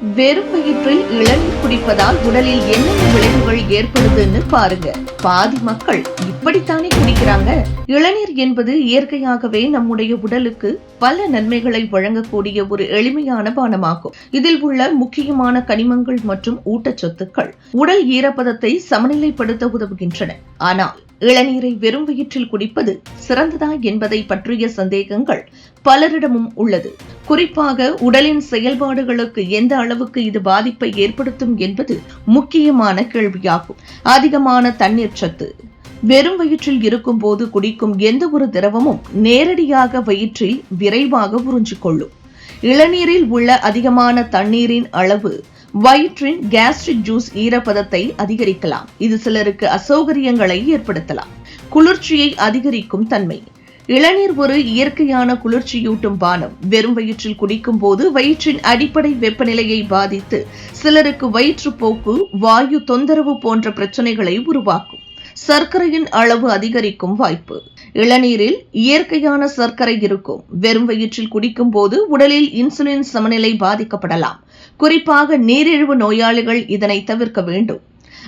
வெறும் வயிற்றில் இளநீர் குடிப்பதால் உடலில் என்னென்ன விளைவுகள் ஏற்படுதுன்னு பாருங்க. பாதி மக்கள் இப்படித்தானே குடிக்கிறாங்க. இளநீர் என்பது இயற்கையாகவே நம்முடைய உடலுக்கு பல நன்மைகளை வழங்கக்கூடிய ஒரு எளிமையான பானமாகும். இதில் உள்ள முக்கியமான கனிமங்கள் மற்றும் ஊட்டச்சத்துக்கள் உடல் ஈரப்பதத்தை சமநிலைப்படுத்த உதவுகின்றன. ஆனால் இளநீரை வெறும் வயிற்றில் குடிப்பது சிறந்ததா என்பதை பற்றிய சந்தேகங்கள் பலரிடமும் உள்ளது. குறிப்பாக உடலின் செயல்பாடுகளுக்கு எந்த அளவுக்கு இது பாதிப்பை ஏற்படுத்தும் என்பது முக்கியமான கேள்வியாகும். அதிகமான தண்ணீர் சத்து வெறும் வயிற்றில் இருக்கும் போது குடிக்கும் எந்த ஒரு திரவமும் நேரடியாக வயிற்றில் விரைவாக உறிஞ்சிக்கொள்ளும். இளநீரில் உள்ள அதிகமான தண்ணீரின் அளவு வயிற்றின் கேஸ்ட்ரிக் ஜூஸ் ஈரப்பதத்தை அதிகரிக்கலாம். இது சிலருக்கு அசௌகரியங்களை ஏற்படுத்தலாம். குளிர்ச்சியை அதிகரிக்கும் தன்மை. இளநீர் ஒரு இயற்கையான குளிர்ச்சியூட்டும் பானம். வெறும் வயிற்றில் குடிக்கும் போது வயிற்றின் அடிப்படை வெப்பநிலையை பாதித்து சிலருக்கு வயிற்றுப்போக்கு வாயு தொந்தரவு போன்ற பிரச்சனைகளை உருவாக்கும். சர்க்கரையின் அளவு அதிகரிக்கும் வாய்ப்பு. இளநீரில் இயற்கையான சர்க்கரை இருக்கும். வெறும் வயிற்றில் குடிக்கும் போது உடலில் இன்சுலின் சமநிலை பாதிக்கப்படலாம். குறிப்பாக நீரிழிவு நோயாளிகள் இதனை தவிர்க்க வேண்டும்.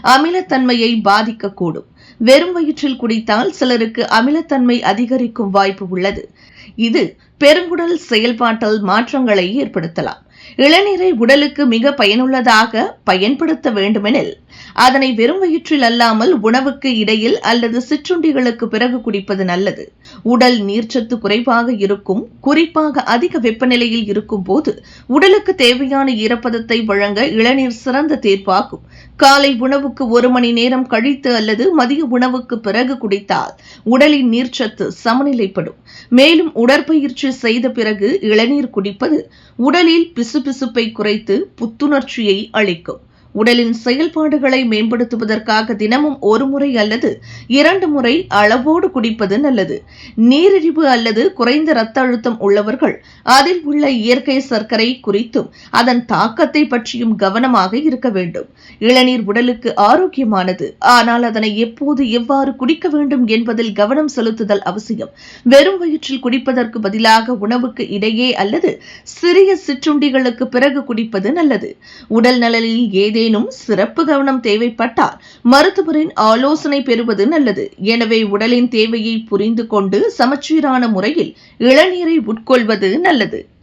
அமிலத்தன்மையை பாதிக்கக்கூடும். வெறும் வயிற்றில் குடித்தால் சிலருக்கு அமிலத்தன்மை அதிகரிக்கும் வாய்ப்பு உள்ளது. இது பெருங்குடல் செயல்பாட்டில் மாற்றங்களை ஏற்படுத்தலாம். இளநீரை உடலுக்கு மிக பயனுள்ளதாக பயன்படுத்த வேண்டுமெனில் அதனை வெறும் வயிற்றில் அல்லாமல் உணவுக்கு இடையில் அல்லது சிற்றுண்டிகளுக்கு பிறகு குடிப்பது நல்லது. உடல் நீர்ச்சத்து குறைவாக இருக்கும் குறிப்பாக அதிக வெப்பநிலையில் இருக்கும் போது உடலுக்கு தேவையான ஈரப்பதத்தை வழங்க இளநீர் சிறந்த தீர்ப்பாகும். காலை உணவுக்கு ஒரு மணி நேரம் கழித்து அல்லது மதிய உணவுக்கு பிறகு குடித்தால் உடலின் நீர்ச்சத்து சமநிலைப்படும். மேலும் உடற்பயிற்சி செய்த பிறகு இளநீர் குடிப்பது உடலில் பிசுபிசுப்பை குறைத்து புத்துணர்ச்சியை அளிக்கும். உடலின் செயல்பாடுகளை மேம்படுத்துவதற்காக தினமும் ஒரு முறை அல்லது இரண்டு முறை அளவோடு குடிப்பது நல்லது. நீரிழிவு அல்லது குறைந்த இரத்த அழுத்தம் உள்ளவர்கள் அதில் உள்ள இயற்கை சர்க்கரை குறித்தும் அதன் தாக்கத்தை பற்றியும் கவனமாக இருக்க வேண்டும். இளநீர் உடலுக்கு ஆரோக்கியமானது. ஆனால் அதனை எப்போது எவ்வாறு குடிக்க வேண்டும் என்பதில் கவனம் செலுத்துதல் அவசியம். வெறும் வயிற்றில் குடிப்பதற்கு பதிலாக உணவுக்கு இடையே அல்லது சிறிய சிற்றுண்டிகளுக்கு பிறகு குடிப்பது நல்லது. உடல் நலனில் ஏதே ஏதேனும் சிறப்பு கவனம் தேவைப்பட்டால் மருத்துவரின் ஆலோசனை பெறுவது நல்லது. எனவே உடலின் தேவையை புரிந்து கொண்டு சமச்சீரான முறையில் இளநீரை உட்கொள்வது நல்லது.